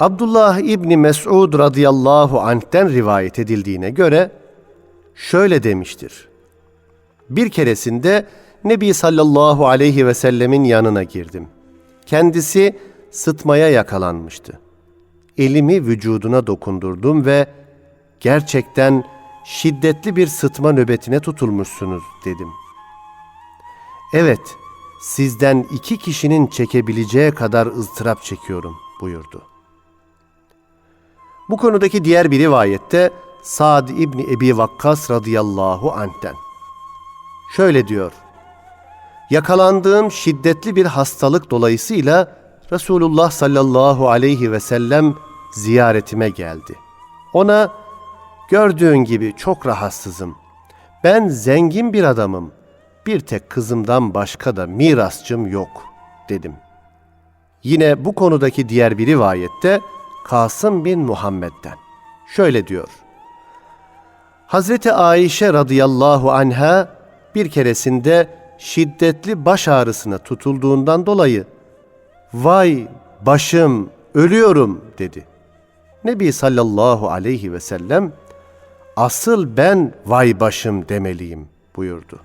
Abdullah İbni Mes'ud radıyallahu anh'ten rivayet edildiğine göre şöyle demiştir. Bir keresinde Nebi sallallahu aleyhi ve sellemin yanına girdim. Kendisi sıtmaya yakalanmıştı. Elimi vücuduna dokundurdum ve gerçekten şiddetli bir sıtma nöbetine tutulmuşsunuz dedim. Evet, sizden iki kişinin çekebileceği kadar ızdırap çekiyorum buyurdu. Bu konudaki diğer bir rivayette Sa'd İbni Ebi Vakkas radıyallahu anh'ten. Şöyle diyor. Yakalandığım şiddetli bir hastalık dolayısıyla Resulullah sallallahu aleyhi ve sellem ziyaretime geldi. Ona gördüğün gibi çok rahatsızım. Ben zengin bir adamım. Bir tek kızımdan başka da mirasçım yok dedim. Yine bu konudaki diğer bir rivayette Kasım bin Muhammed'den. Şöyle diyor. Hazreti Ayşe radıyallahu anha bir keresinde şiddetli baş ağrısına tutulduğundan dolayı "Vay başım, ölüyorum." dedi. Nebi sallallahu aleyhi ve sellem "Asıl ben vay başım demeliyim." buyurdu.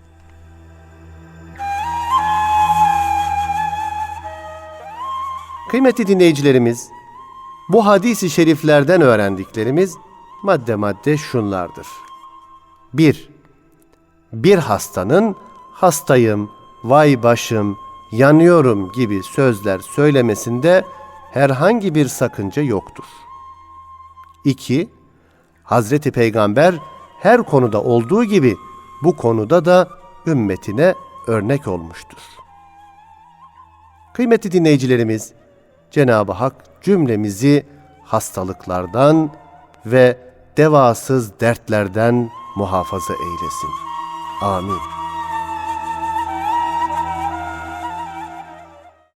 Kıymetli dinleyicilerimiz, bu hadisi şeriflerden öğrendiklerimiz madde madde şunlardır. 1. Bir hastanın hastayım, vay başım, yanıyorum gibi sözler söylemesinde herhangi bir sakınca yoktur. 2. Hazreti Peygamber her konuda olduğu gibi bu konuda da ümmetine örnek olmuştur. Kıymetli dinleyicilerimiz, Cenab-ı Hak cümlemizi hastalıklardan ve devasız dertlerden muhafaza eylesin. Amin.